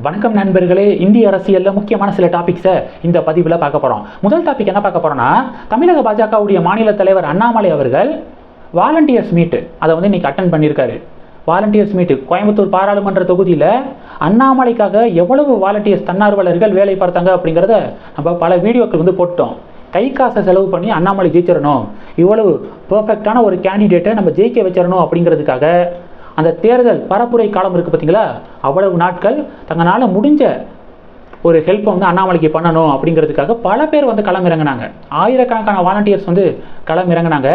வணக்கம் நண்பர்களே இந்திய அரசியலில் முக்கியமான சில டாபிக்ஸை இந்த பதிவில் பார்க்க போகிறோம் முதல் டாபிக் என்ன பார்க்க போகிறோம்னா தமிழக பாஜகவுடைய மாநில தலைவர் அண்ணாமலை அவர்கள் வாலண்டியர்ஸ் மீட்டு அதை வந்து இன்றைக்கி அட்டன் பண்ணியிருக்காரு. வாலண்டியர்ஸ் மீட்டு கோயம்புத்தூர் பாராளுமன்ற தொகுதியில் அண்ணாமலைக்காக எவ்வளவு வாலண்டியர்ஸ் தன்னார்வலர்கள் வேலை பார்த்தாங்க அப்படிங்கிறத நம்ம பல வீடியோக்கள் வந்து போட்டோம். கை காசை செலவு பண்ணி அண்ணாமலை ஜெயிச்சிடணும். இவ்வளவு பர்ஃபெக்டான ஒரு கேண்டிடேட்டை நம்ம ஜெயிக்க வச்சிடணும் அப்படிங்கிறதுக்காக அந்த தேர்தல் பரப்புரை காலம் இருக்குது பார்த்தீங்களா அவ்வளவு நாட்கள் தங்களால் முடிஞ்ச ஒரு ஹெல்ப்பை வந்து அண்ணாமலைக்கு பண்ணணும் அப்படிங்கிறதுக்காக பல பேர் வந்து களம் இறங்கினாங்க. ஆயிரக்கணக்கான வாலண்டியர்ஸ் வந்து களம் இறங்கினாங்க.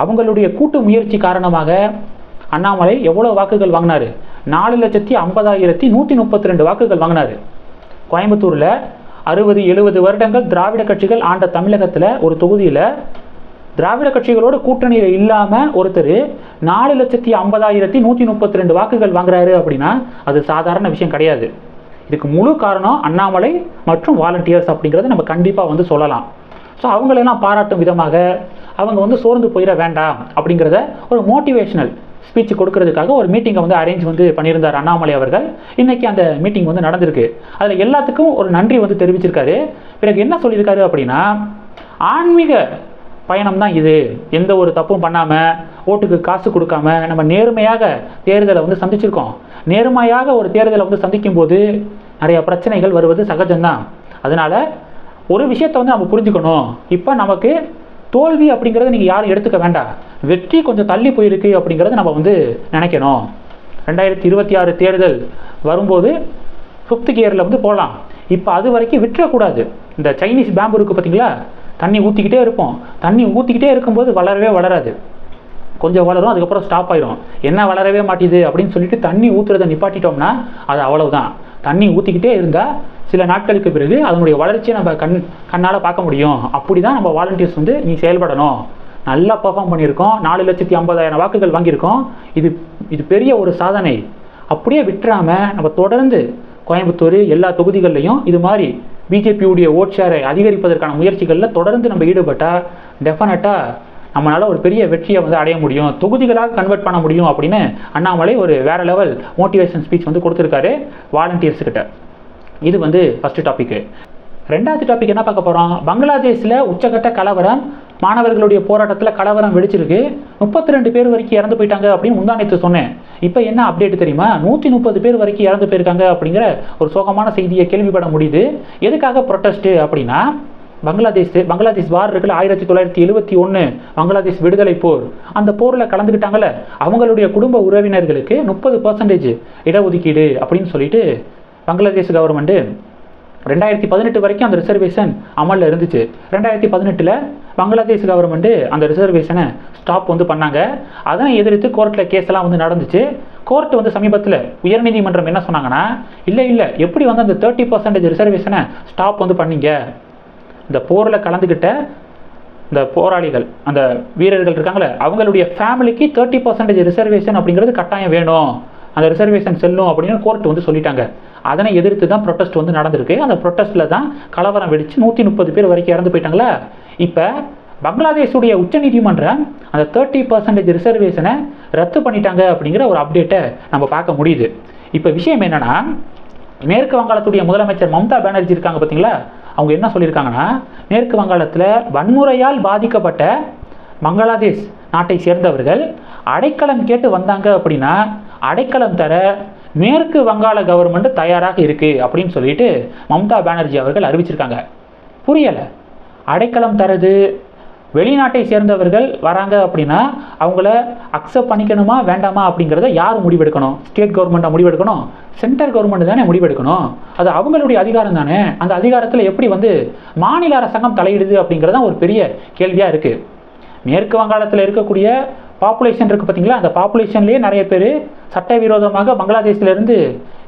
அவங்களுடைய கூட்டு முயற்சி காரணமாக அண்ணாமலை எவ்வளோ வாக்குகள் வாங்கினாரு? நாலு லட்சத்தி ஐம்பதாயிரத்தி நூற்றி முப்பத்தி ரெண்டு வாக்குகள் வாங்கினாரு. கோயம்புத்தூரில் அறுபது எழுபது வருடங்கள் திராவிட கட்சிகள் ஆண்ட தமிழகத்தில் ஒரு தொகுதியில் திராவிட கட்சிகளோட கூட்டணியில் இல்லாமல் ஒருத்தர் நாலு லட்சத்தி ஐம்பதாயிரத்தி நூற்றி முப்பத்தி ரெண்டு வாக்குகள் வாங்குறாரு அப்படின்னா அது சாதாரண விஷயம் கிடையாது. இதுக்கு முழு காரணம் அண்ணாமலை மற்றும் வாலண்டியர்ஸ் அப்படிங்கிறத நம்ம கண்டிப்பாக வந்து சொல்லலாம். ஸோ அவங்களெல்லாம் பாராட்டும் விதமாக அவங்க வந்து சோர்ந்து போயிட வேண்டாம் அப்படிங்கிறத ஒரு மோட்டிவேஷனல் ஸ்பீச் கொடுக்கறதுக்காக ஒரு மீட்டிங்கை வந்து அரேஞ்ச் வந்து பண்ணியிருந்தார் அண்ணாமலை அவர்கள். இன்னைக்கு அந்த மீட்டிங் வந்து நடந்திருக்கு. அதில் எல்லாத்துக்கும் ஒரு நன்றி வந்து தெரிவிச்சிருக்காரு. பிறகு என்ன சொல்லியிருக்காரு அப்படின்னா ஆன்மீக பயணம் தான் இது. எந்த ஒரு தப்பும் பண்ணாமல் ஓட்டுக்கு காசு கொடுக்காம நம்ம நேர்மையாக தேர்தலை வந்து சந்திச்சிருக்கோம். நேர்மையாக ஒரு தேர்தலை வந்து சந்திக்கும் போது நிறைய பிரச்சனைகள் வருவது சகஜம்தான். அதனால ஒரு விஷயத்தை வந்து நம்ம புரிஞ்சுக்கணும். இப்போ நமக்கு தோல்வி அப்படிங்கிறத நீங்கள் யாரும் எடுத்துக்க வேண்டாம். வெற்றி கொஞ்சம் தள்ளி போயிருக்கு அப்படிங்கிறத நம்ம வந்து நினைக்கணும். ரெண்டாயிரத்தி இருபத்தி ஆறு தேர்தல் வரும்போது ஃபிஃப்த் கியரில் வந்து போகலாம். இப்போ அது வரைக்கும் விட்டுறக்கூடாது. இந்த சைனீஸ் பேம்பு இருக்குது பார்த்தீங்களா தண்ணி ஊற்றிக்கிட்டே இருப்போம். தண்ணி ஊற்றிக்கிட்டே இருக்கும்போது வளரவே வளராது. கொஞ்சம் வளரும் அதுக்கப்புறம் ஸ்டாப் ஆயிரும். என்ன வளரவே மாட்டேது அப்படின்னு சொல்லிட்டு தண்ணி ஊற்றுறதை நிப்பாட்டிட்டோம்னா அது அவ்வளவுதான். தண்ணி ஊற்றிக்கிட்டே இருந்தால் சில நாட்களுக்கு பிறகு அதனுடைய வளர்ச்சியை நம்ம கண் கண்ணால் பார்க்க முடியும். அப்படி தான் நம்ம வாலண்டியர்ஸ் வந்து நீ செயல்படணும். நல்லா பர்ஃபார்ம் பண்ணியிருக்கோம். நாலு லட்சத்தி ஐம்பதாயிரம் வாக்குகள் வாங்கியிருக்கோம். இது இது பெரிய ஒரு சாதனை. அப்படியே விட்டுறாமல் நம்ம தொடர்ந்து கோயம்புத்தூர் எல்லா தொகுதிகள்லையும் இது மாதிரி பிஜேபியுடைய ஓட் ஷேரை அதிகரிப்பதற்கான முயற்சிகளில் தொடர்ந்து நம்ம ஈடுபட்டால் டெஃபினட்டாக நம்மளால் ஒரு பெரிய வெற்றியை வந்து அடைய முடியும். தொகுதிகளாக கன்வெர்ட் பண்ண முடியும் அப்படின்னு அண்ணாமலை ஒரு வேற லெவல் மோட்டிவேஷன் ஸ்பீச் வந்து கொடுத்துருக்காரு வாலண்டியர்ஸ் கிட்ட. இது வந்து ஃபஸ்ட்டு டாப்பிக்கு ரெண்டாவது டாபிக் என்ன பார்க்க போகிறோம் பங்களாதேஷில் உச்சகட்ட கலவரம் மாணவர்களுடைய போராட்டத்தில் கலவரம் வெடிச்சிருக்கு. முப்பத்தி ரெண்டு பேர் வரைக்கும் இறந்து போயிட்டாங்க அப்படின்னு முந்தானத்து சொன்னேன். இப்போ என்ன அப்டேட் தெரியுமா? நூற்றி முப்பது பேர் வரைக்கும் இறந்து போயிருக்காங்க அப்படிங்கிற ஒரு சோகமான செய்தியை கேள்விப்பட முடியுது. எதுக்காக ப்ரொட்டஸ்ட்டு அப்படின்னா பங்களாதேஷ் பங்களாதேஷ் வார் இருக்குல்ல ஆயிரத்தி தொள்ளாயிரத்தி எழுபத்தி ஒன்று பங்களாதேஷ் விடுதலை போர். அந்த போரில் கலந்துக்கிட்டாங்கல்ல அவங்களுடைய குடும்ப உறவினர்களுக்கு முப்பது பர்சன்டேஜ் இடஒதுக்கீடு அப்படின்னு சொல்லிட்டு பங்களாதேஷ் கவர்மெண்ட்டு ரெண்டாயிரத்தி பதினெட்டு வரைக்கும் அந்த ரிசர்வேஷன் அமலில் இருந்துச்சு. ரெண்டாயிரத்தி பதினெட்டில் பங்களாதேஷ் கவர்மெண்ட்டு அந்த ரிசர்வேஷனை ஸ்டாப் வந்து பண்ணாங்க. அதனை எதிர்த்து கோர்ட்டில் கேஸ்லாம் வந்து நடந்துச்சு. கோர்ட் வந்து சமீபத்தில் உயர்நீதிமன்றம் என்ன சொன்னாங்கன்னா இல்லை இல்லை எப்படி வந்து அந்த தேர்ட்டி பர்சன்டேஜ் ரிசர்வேஷனை ஸ்டாப் வந்து பண்ணீங்க? இந்த போரில் கலந்துக்கிட்ட இந்த போராளிகள் அந்த வீரர்கள் இருக்காங்களே அவங்களுடைய ஃபேமிலிக்கு தேர்ட்டி பர்சன்டேஜ் ரிசர்வேஷன் அப்படிங்கிறது கட்டாயம் வேணும். அந்த ரிசர்வேஷன் செல்லும் அப்படின்னு கோர்ட் வந்து சொல்லிட்டாங்க. அதனை எதிர்த்து தான் ப்ரொட்டஸ்ட் வந்து நடந்திருக்கு. அந்த ப்ரொட்டஸ்ட்டில் தான் கலவரம் வெடித்து நூற்றி முப்பது பேர் வரைக்கும் இறந்து போயிட்டாங்களா? இப்போ பங்களாதேஷுடைய உச்சநீதிமன்றம் அந்த தேர்ட்டி பர்சன்டேஜ் ரிசர்வேஷனை ரத்து பண்ணிட்டாங்க அப்படிங்கிற ஒரு அப்டேட்டை நம்ம பார்க்க முடியுது. இப்போ விஷயம் என்னென்னா மேற்கு வங்காளத்துடைய முதலமைச்சர் மம்தா பானர்ஜி இருக்காங்க பார்த்தீங்களா அவங்க என்ன சொல்லியிருக்காங்கன்னா மேற்கு வங்காளத்தில் வன்முறையால் பாதிக்கப்பட்ட பங்களாதேஷ் நாட்டை சேர்ந்தவர்கள் அடைக்கலம் கேட்டு வந்தாங்க அப்படின்னா அடைக்கலம் தர மேற்கு வங்காள கவர்மெண்ட் தயாராக இருக்குது அப்படின்னு சொல்லிட்டு மம்தா பானர்ஜி அவர்கள் அறிவிச்சிருக்காங்க. புரியலை. அடைக்கலம் தரது. வெளிநாட்டை சேர்ந்தவர்கள் வராங்க அப்படின்னா அவங்கள அக்செப்ட் பண்ணிக்கணுமா வேண்டாமா அப்படிங்கிறத யார் முடிவெடுக்கணும்? ஸ்டேட் கவர்மெண்ட்டாக முடிவெடுக்கணும்? சென்ட்ரல் கவர்மெண்ட் தானே முடிவெடுக்கணும்? அது அவங்களுடைய அதிகாரம் தானே? அந்த அதிகாரத்தில் எப்படி வந்து மாநில அரசாங்கம் தலையிடுது அப்படிங்கிறது தான் ஒரு பெரிய கேள்வியாக இருக்குது மேற்கு வங்காளத்தில் இருக்கக்கூடிய பாப்புலேஷன் இருக்குது பார்த்தீங்களா அந்த பாப்புலேஷன்லேயே நிறைய பேர் சட்டவிரோதமாக பங்களாதேஷ்லேருந்து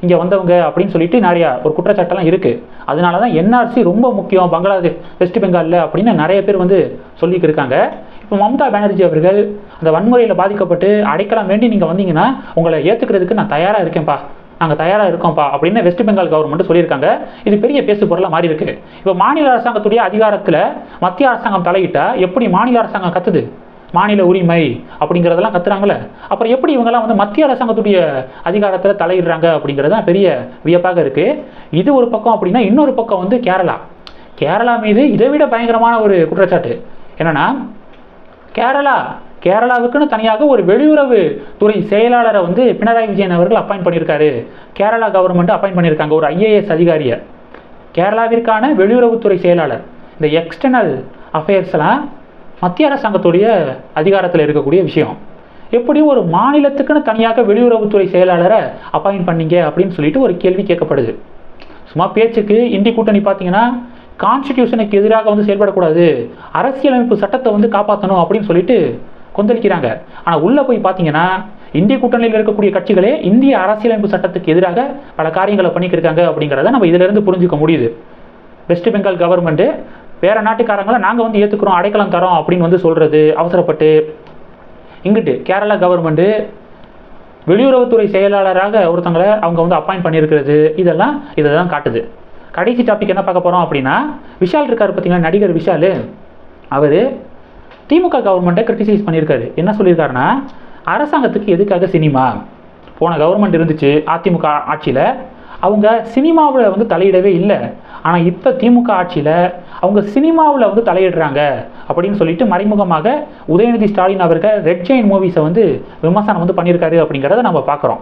இங்கே வந்தவங்க அப்படின்னு சொல்லிட்டு நிறையா ஒரு குற்றச்சாட்டெல்லாம் இருக்குது அதனால தான் என்ஆர்சி ரொம்ப முக்கியம் பங்களாதேஷ் வெஸ்ட் பெங்காலில் அப்படின்னு நிறைய பேர் வந்து சொல்லிட்டு இருக்காங்க. இப்போ மம்தா பானர்ஜி அவர்கள் அந்த வன்முறையில் பாதிக்கப்பட்டு அடைக்கலாம் வேண்டி நீங்கள் வந்தீங்கன்னா உங்களை ஏற்றுக்கிறதுக்கு நான் தயாராக இருக்கேன்ப்பா. நாங்கள் தயாராக இருக்கோம்ப்பா அப்படின்னு வெஸ்ட் பெங்கால் கவர்மெண்ட் சொல்லியிருக்காங்க. இது பெரிய பேசு பொருளாக மாறி இருக்கு. இப்போ மாநில அரசாங்கத்துடைய அதிகாரத்தில் மத்திய அரசாங்கம் தலையிட்டால் எப்படி மாநில அரசாங்கம் கத்துது? மாநில உரிமை அப்படிங்கிறதெல்லாம் கத்துறாங்கள அப்புறம் எப்படி இவங்கெல்லாம் வந்து மத்திய அரசாங்கத்துடைய அதிகாரத்தில் தலையிடுறாங்க அப்படிங்கிறது தான் பெரிய வியப்பாக இருக்குது இது ஒரு பக்கம் அப்படின்னா இன்னொரு பக்கம் வந்து கேரளா. கேரளா மீது இதை விட பயங்கரமான ஒரு குற்றச்சாட்டு. என்னென்னா கேரளா கேரளாவுக்குன்னு தனியாக ஒரு வெளியுறவு துறை செயலாளரை வந்து பினராயி விஜயன் அவர்கள் அப்பாயிண்ட் பண்ணியிருக்காரு. கேரளா கவர்மெண்ட் அப்பாயிண்ட் பண்ணியிருக்காங்க ஒரு ஐஏஎஸ் அதிகாரியை. கேரளாவிற்கான வெளியுறவுத்துறை செயலாளர். இந்த எக்ஸ்டர்னல் அஃபேர்ஸ்லாம் மத்திய அரசாங்கத்துடைய அதிகாரத்தில் இருக்கக்கூடிய விஷயம். எப்படி ஒரு மாநிலத்துக்குன்னு தனியாக வெளியுறவுத்துறை செயலாளரை அப்பாயின் பண்ணீங்க அப்படின்னு சொல்லிட்டு ஒரு கேள்வி கேட்கப்படுது. சும்மா பேச்சுக்கு இந்தி கூட்டணி பார்த்தீங்கன்னா கான்ஸ்டிடியூஷனுக்கு எதிராக வந்து செயல்படக்கூடாது அரசியலமைப்பு சட்டத்தை வந்து காப்பாற்றணும் அப்படின்னு சொல்லிட்டு கொந்தளிக்கிறாங்க. ஆனால் உள்ளே போய் பார்த்தீங்கன்னா இந்திய கூட்டணியில் இருக்கக்கூடிய கட்சிகளே இந்திய அரசியலமைப்பு சட்டத்துக்கு எதிராக பல காரியங்களை பண்ணிக்கிருக்காங்க அப்படிங்கிறத நம்ம இதிலிருந்து புரிஞ்சுக்க முடியுது. வெஸ்ட் பெங்கால் கவர்மெண்ட்டு வேற நாட்டுக்காரங்களை நாங்கள் வந்து ஏற்றுக்கிறோம் அடைக்கலம் தரோம் அப்படின்னு வந்து சொல்கிறது அவசரப்பட்டு. இங்கிட்டு கேரளா கவர்மெண்ட்டு வெளியுறவுத்துறை செயலாளராக ஒருத்தங்களை அவங்க வந்து அப்பாயிண்ட் பண்ணியிருக்கிறது. இதெல்லாம் இதை தான் காட்டுது. கடைசி டாபிக் என்ன பார்க்க போகிறோம் அப்படின்னா விஷால் இருக்கார் பார்த்தீங்களா? நடிகர் விஷால். அவர் திமுக கவர்மெண்ட்டை கிரிட்டிசைஸ் பண்ணியிருக்காரு. என்ன சொல்லியிருக்காருன்னா அரசாங்கத்துக்கு எதுக்காக சினிமா? போன கவர்மெண்ட் இருந்துச்சு அதிமுக ஆட்சியில் அவங்க சினிமாவில் வந்து தலையிடவே இல்லை. ஆனால் இப்போ திமுக ஆட்சியில் அவங்க சினிமாவில் வந்து தலையிடுறாங்க அப்படின்னு சொல்லிட்டு மறைமுகமாக உதயநிதி ஸ்டாலின் அவர்கள் ரெட் ஜெயின் மூவிஸை வந்து விமர்சனம் வந்து பண்ணியிருக்காரு அப்படிங்கிறத நம்ம பார்க்குறோம்.